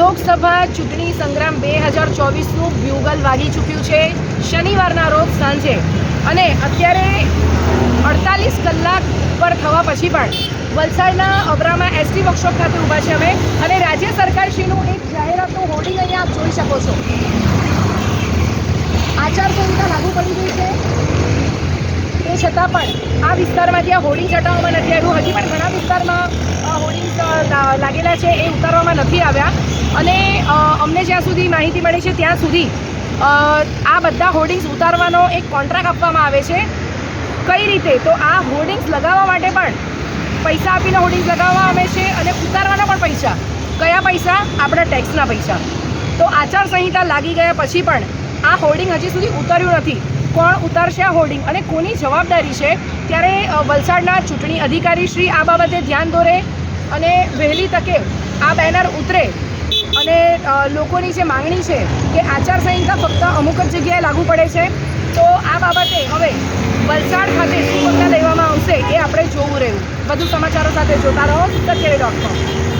લોકસભા ચૂંટણી સંગ્રામ બે હજાર ચોવીસનું બ્યુગલ વાગી ચૂક્યું છે. શનિવારના રોજ સાંજે. અને અત્યારે અડતાલીસ કલાક પર થવા પછી પણ વલસાડના અબરામાં એસટી વર્કશોપ ખાતે ઊભા છે અમે. અને રાજ્ય સરકારશ્રીનું એક જાહેરાતનું હોર્ડિંગ અહીંયા આપ જોઈ શકો છો. આચારસંહિતા લાગુ પડી ગઈ છે. તે છતાં પણ આ વિસ્તારમાંથી આ હોર્ડિંગ હટાવવામાં નથી આવ્યું, હજી પણ ઘણા વિસ્તારમાં હોર્ડિંગ લાગેલા છે. એ ઉતારવામાં નથી આવ્યા. અને અમને જ્યાં સુધી માહિતી મળી છે ત્યાં સુધી આ બધા હોર્ડિંગ્સ ઉતારવાનો એક કોન્ટ્રાક્ટ આપવામાં આવે છે. કઈ રીતે? તો આ હોર્ડિંગ્સ લગાવવા માટે પણ પૈસા આપીને હોર્ડિંગ્સ લગાવવામાં આવે છે અને ઉતારવાના પણ પૈસા. કયા પૈસા? આપણા ટેક્સના પૈસા. તો આચારસંહિતા લાગી ગયા પછી પણ આ હોર્ડિંગ હજી સુધી ઉતાર્યું નથી. કોણ ઉતારશે આ હોર્ડિંગ અને કોની જવાબદારી છે? ત્યારે વલસાડના ચૂંટણી અધિકારી શ્રી આ બાબતે ધ્યાન દોરે અને વહેલી તકે આ બેનર ઉતરે. લોકોની જે માંગણી છે કે આચારસંહિતા ફક્ત અમુક જ જગ્યાએ લાગુ પડે છે, તો આ બાબતે હવે વલસાડ ખાતે શું પગલાં લેવામાં આવશે એ આપણે જોવું રહ્યું. વધુ સમાચારો સાથે જોતા રહો, સત્યવે ડોટ કોમ